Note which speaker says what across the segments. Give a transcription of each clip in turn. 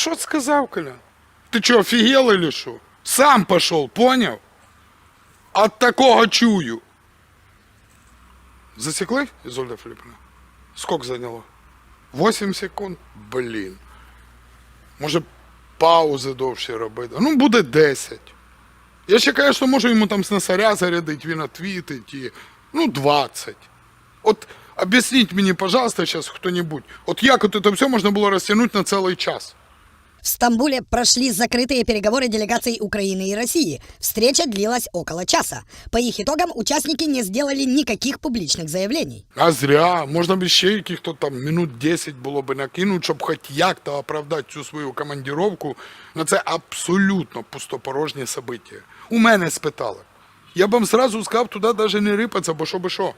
Speaker 1: Что сказал, Коля? Ты что, офигел или что? Сам пошел, понял? От такого чую. Засекли, Изольда Филипповна? Сколько заняло? 8 секунд? Блін. Може, паузи довше робити. Ну, буде 10. Я ще, конечно, можу йому там з носаря зарядити, він отвітить і. Ну, 20. От об'ясніть мені, пожалуйста, зараз хто-небудь, от як от це все можна було розтягнути на цілий час?
Speaker 2: В Стамбуле прошли закрытые переговоры делегаций Украины и России. Встреча длилась около часа. По их итогам участники не сделали никаких публичных заявлений.
Speaker 1: А зря, можна б ще яких-то там минут 10 було б накинути, щоб хоч як-то оправдати цю свою командіровку на це абсолютно пустопорожнє событие. У мене спитали. Я б вам зразу сказав туди навіть не рипатися, бо що би що.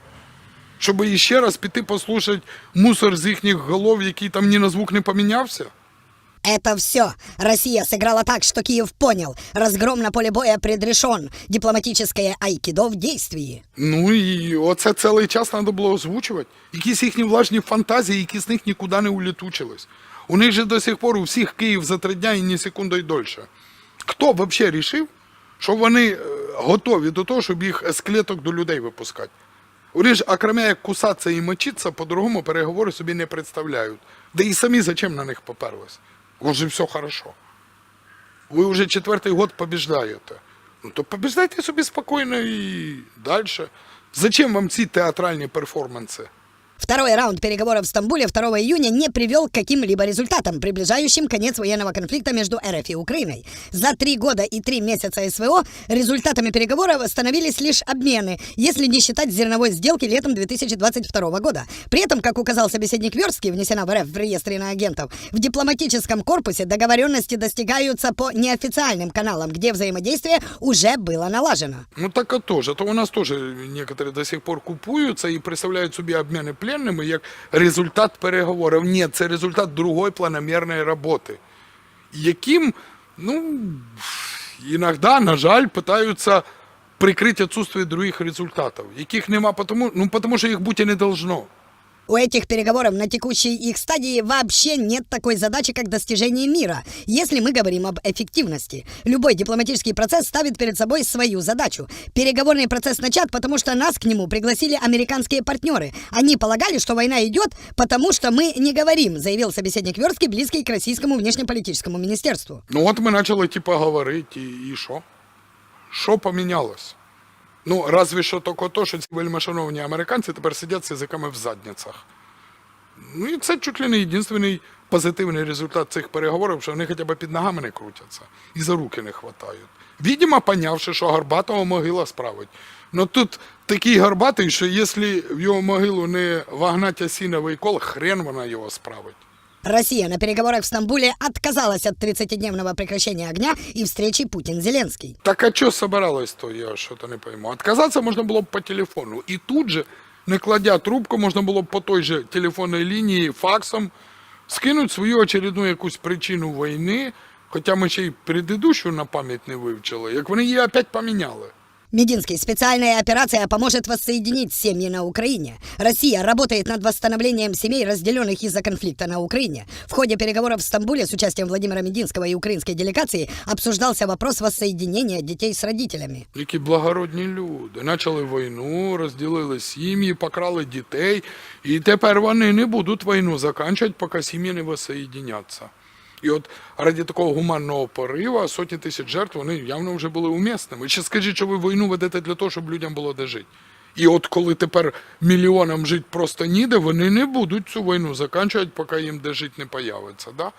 Speaker 1: Щоб іще раз піти послухати мусор з їхніх голов, який там ні на звук не помінявся.
Speaker 2: Это все. Россия сыграла так, что Киев понял. Разгром на поле боя предрешен. Дипломатическое айкидо в действии.
Speaker 1: Ну і оце цілий час треба було озвучувати. Якісь їхні влажні фантазії, які з них нікуди не улітучились. У них же до сих пор у всіх Київ за три дня і ні секундою дольше. Хто взагалі рішив, що вони е, готові до того, щоб їх з клеток до людей випускати? Вони ж, окрім як кусатися і мочитися, по-другому переговори собі не представляють. Да і самі зачем на них поперлись? Уже все хорошо. Ви вже четвертий год побіждаєте. Ну то побіждайте собі спокійно і далі. Зачем вам ці театральні перформанси?
Speaker 2: Второй раунд переговоров в Стамбуле 2 июня не привел к каким-либо результатам, приближающим конец военного конфликта между РФ и Украиной. За три года и три месяца СВО результатами переговоров становились лишь обмены, если не считать зерновой сделки летом 2022 года. При этом, как указал собеседник Верский, внесена в РФ в реестр иноагентов, в дипломатическом корпусе договоренности достигаются по неофициальным каналам, где взаимодействие уже было налажено.
Speaker 1: Ну так а теж. То у нас теж некоторі до сих пор купуються і представляють собі обміни пленними як результат переговорів. Ні, це результат другої планомірної роботи, яким, ну, іноді, на жаль, питаються прикрити відсутствие других результатів, яких нема, тому, ну, що їх бути не должно.
Speaker 2: У этих переговоров на текущей их стадии вообще нет такой задачи, как достижение мира, если мы говорим об эффективности. Любой дипломатический процесс ставит перед собой свою задачу. Переговорный процесс начат, потому что нас к нему пригласили американские партнеры. Они полагали, что война идет, потому что мы не говорим, заявил собеседник Верский, близкий к российскому внешнеполитическому министерству.
Speaker 1: Ну от ми почали типа говорити, і, і що? Що помінялось? Ну, разве що тільки то, що ці вельмишановні американці тепер сидять з язиками в задницях. Ну і це чуть ли не єдиний позитивний результат цих переговорів, що вони хоча б під ногами не крутяться і за руки не хватають. Відомо, понявши, що Горбатого могила справить. Ну тут такий Горбатий, що якщо в його могилу не вогнать осіновий кол, хрен вона його справить.
Speaker 2: Россия на переговорах в Стамбуле отказалась от 30-дневного прекращения огня и встречи Путин-Зеленский.
Speaker 1: Так а що собиралось то, я що-то не пойму. Отказатися можна було б по телефону. І тут же, не кладя трубку, можна було б по той же телефонній лінії факсом скинути свою очередну якусь причину війни, хоча ми ще й предыдущу на пам'ять не вивчили, як вони її опять поміняли.
Speaker 2: Мединский, специальная операция поможет воссоединить семьи на Украине. Россия работает над восстановлением семей, разделенных из-за конфликта на Украине. В ходе переговоров в Стамбуле с участием Владимира Мединского и украинской делегации обсуждался вопрос воссоединения детей с родителями.
Speaker 1: Які благородні люди. Почали війну, розділили сім'ї, покрали дітей, і тепер вони не будуть війну закінчувати, поки сім'ї не воссоєдиняться. І от раді такого гуманного порива сотні тисяч жертв вони явно вже були умісними. Ще скажіть, що ви війну ведете для того, щоб людям було де жити. І от коли тепер мільйонам жити просто ніде, вони не будуть цю війну закінчувати, поки їм де жити не появиться. Да?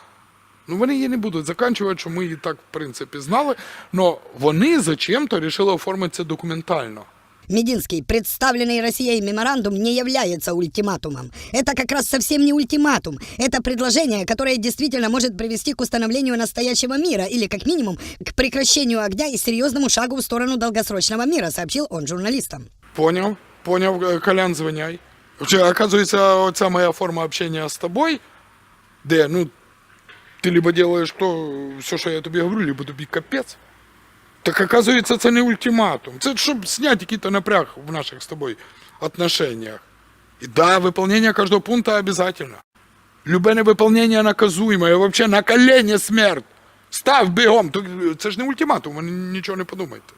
Speaker 1: Ну вони її не будуть закінчувати, що ми її так, в принципі, знали. але вони зачем-то вирішили оформити це документально.
Speaker 2: Мединский, представленный Россией меморандум не является ультиматумом. Это как раз совсем не ультиматум. Это предложение, которое действительно может привести к установлению настоящего мира или, как минимум, к прекращению огня и серьезному шагу в сторону долгосрочного мира, сообщил он журналистам.
Speaker 1: Поняв, поняв, е, Колян, звиняй. Чи, оказується, оця моя форма общения з тобою, де, ну, ти либо делаешь то, все, що я тобі говорю, либо тобі капець. Так оказується, це не ультиматум. Це щоб зняти якийсь напряг в наших з тобою отношениях. І да, выполнение кожного пункту обязательно. Любе невиповнення наказуємо, і взагалі на колені смерть. Став бігом. Це ж не ультиматум, ви нічого не подумайте.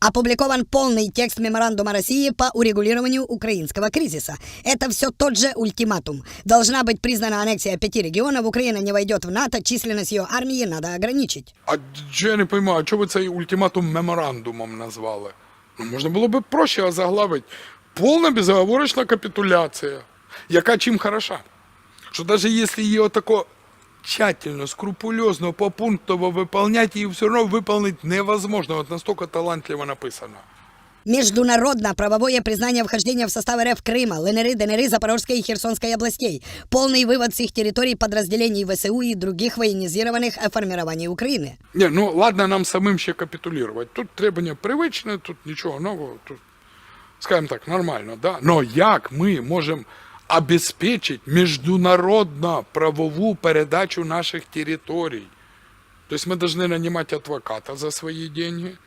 Speaker 2: Опубликован полный текст меморандума России по урегулированию украинского кризиса. Это все тот же ультиматум. Должна быть признана аннексия пяти регионов, Украина не войдет в НАТО, численность ее армии надо ограничить.
Speaker 1: А що я не пойму, а чого ви цей ультиматум меморандумом назвали? Ну, можна було б проще озаглавити. Повна безоговорочна капітуляція, яка чим хороша. Що навіть якщо її отако тщательно, скрупульозно, попунктово виконувати, її все одно виконати невозможно. От настільки талантливо написано.
Speaker 2: Международно-правовое признание вхождения в состав РФ Крыма, ЛНР, ДНР, Запорожской и Херсонской областей. Полный вывод с их территорий подразделений ВСУ и других военизированных э, формирований Украины.
Speaker 1: Ні, ну ладно нам самим ще капітулювати. Тут требування привичне, тут нічого нового, тут, скажімо так, нормально, да? Но як ми можемо обезпечити міжнародно правову передачу наших територій? Тобто ми повинні нанимати адвоката за свої деньги,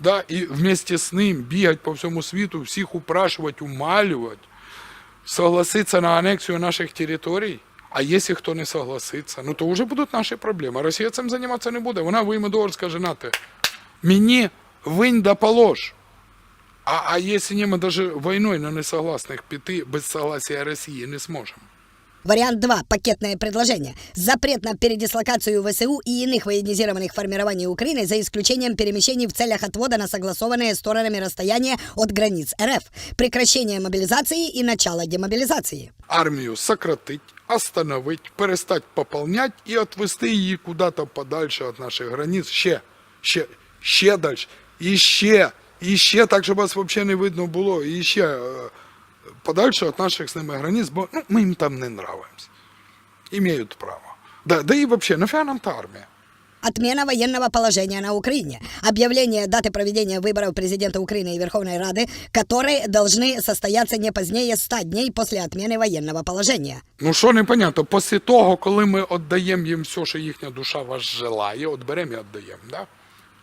Speaker 1: да? і вместе з ним бігати по всьому світу, всіх упрашувати, умалювати, согласиться на анексію наших територій. А якщо хто не согласиться, ну то вже будуть наші проблеми. Росія цим займатися не буде. Вона вийме долар, скаже, нате, мені винь да полож. А, а якщо ні, ми навіть війною на несогласних піти без согласия Росії не зможемо.
Speaker 2: Вариант 2. Пакетное предложение. Запрет на передислокацию ВСУ и иных военизированных формирований Украины за исключением перемещений в целях отвода на согласованные сторонами расстояния от границ РФ. Прекращение мобилизации и начало демобилизации.
Speaker 1: Армію сократить, остановить, перестать пополнять і відвести її куди-то подальше від наших границь. Ще, ще, ще далі. І ще, і ще так, щоб вас взагалі не видно було. І ще е, подальше від наших з ними границь, бо ну, ми їм там не нравимося. Імеють право. Да, да і взагалі, нафіга нам та армія?
Speaker 2: Отмена военного положения на Украине. Объявление даты проведения выборов президента Украины и Верховной Рады, которые должны состояться не позднее 100 дней после отмены военного положения.
Speaker 1: Ну що непонятно, після того, коли ми віддаємо їм все, що їхня душа вас желає, от беремо і віддаємо, да?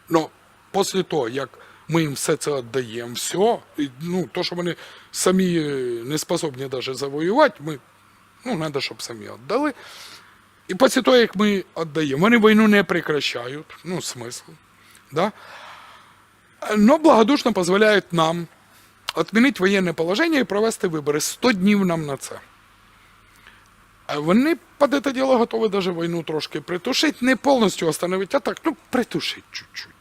Speaker 1: Ну, після того, як ми їм все це віддаємо, все, і, ну, то, що вони самі е, не способні навіть завоювати, ми, ну, треба, щоб самі віддали. І після того, як ми віддаємо, вони війну не прекращають, ну, смисл, да? но благодушно дозволяють нам відмінити воєнне положення і провести вибори. 100 днів нам на це. А Вони під це діло готові даже війну трошки притушити, не повністю остановити, а так, ну, притушити чуть-чуть.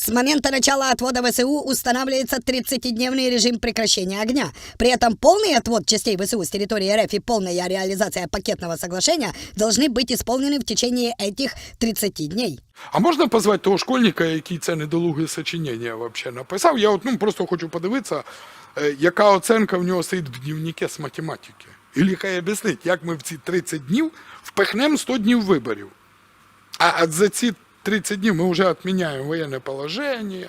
Speaker 2: С момента начала отвода ВСУ устанавливается 30-дневный режим прекращения огня. При этом полный отвод частей ВСУ с территории РФ и полная реализация пакетного соглашения должны быть исполнены в течение этих 30 дней.
Speaker 1: А можна позвати того школьника, який це недолуге сочинення вообще написав? Я от, ну, просто хочу подивитися, е, яка оценка в нього стоїть в дневнике з математики. І хай об'яснить, як ми в ці 30 днів впихнемо 100 днів виборів. А, а за ці 30 днів ми вже відміняємо воєнне положення,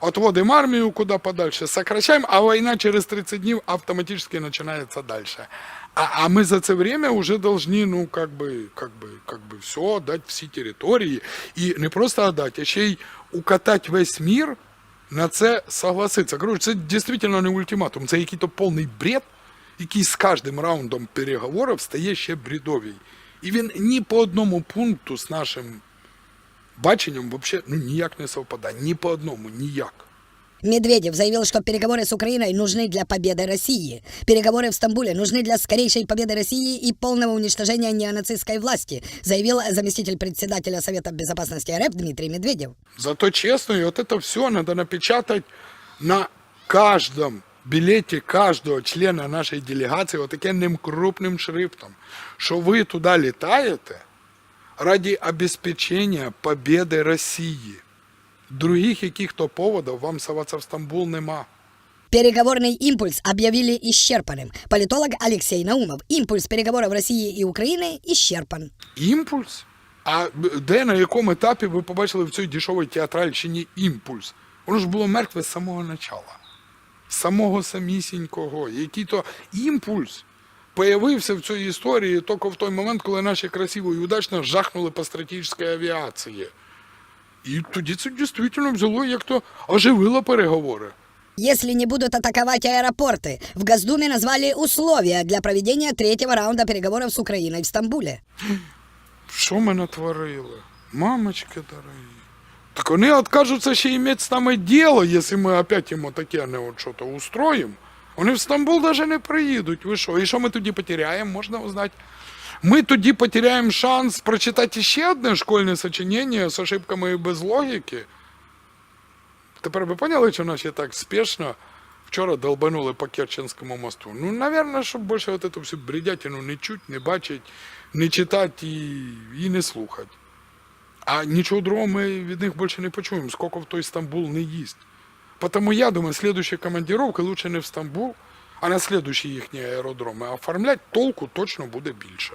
Speaker 1: отводимо армію куди подальше, сокращаємо, а війна через 30 днів автоматично починається далі. А, а мы за це время уже должны, ну, как бы, как бы, как бы все, отдать всі території. І не просто отдать, а ще й укатати весь мір на це согласиться. Короче, це дійсно не ультиматум, це який-то повний бред, який з кожним раундом переговорів стає ще бредовій. І він ні по одному пункту з нашим баченням вообще ну, ніяк не совпадає. Ні по одному, ніяк.
Speaker 2: Медведев заявил, что переговоры с Украиной нужны для победы России. Переговоры в Стамбуле нужны для скорейшей победы России и полного уничтожения неонацистской власти, заявил заместитель председателя Совета Безопасности РФ Дмитрий Медведев.
Speaker 1: Зато честно, и вот это все надо напечатать на каждом билете каждого члена нашей делегации вот таким крупным шрифтом, что вы туда летаете ради обеспечения победы России. Других яких-то поводов вам соваться в Стамбул нема.
Speaker 2: Переговорный импульс объявили исчерпанным. Политолог Алексей Наумов. Импульс переговоров России и Украины исчерпан.
Speaker 1: Імпульс? А б- де на якому етапі ви побачили в цій дешевій театральщині імпульс? Воно ж було мертве з самого начала. З самого самісінького. Який то імпульс появився в цій історії тільки в той момент, коли наші красиво і удачно жахнули по стратегічній авіації. І тоді це дійсно взяло, як то оживило переговори.
Speaker 2: Если не будут атаковать аэропорты, в Госдуме назвали условия для проведения третьего раунда переговоров с Украиной в Стамбуле.
Speaker 1: Що ми натворили? Мамочки дорогі. Так вони откажуться ще иметь з нами діло, якщо ми опять йому таке не от що-то устроїмо. Вони в Стамбул навіть не приїдуть. Ви що? І що ми тоді потеряємо, можна узнати. Ми тоді потеряємо шанс прочитати ще одне школьне сочинення з ошибками і без логіки. Тепер ви поняли, що наші так спешно вчора долбанули по Керченському мосту? Ну, наверное, щоб більше от эту всю бредятину не чуть, не бачить, не читати і, і не слухати. А нічого другого ми від них більше не почуємо, скільки в той Стамбул не їсть. Потому я думаю, следующая командировка лучше не в Стамбул, а на следующі їхні аеродроми. Оформлять толку точно буде більше.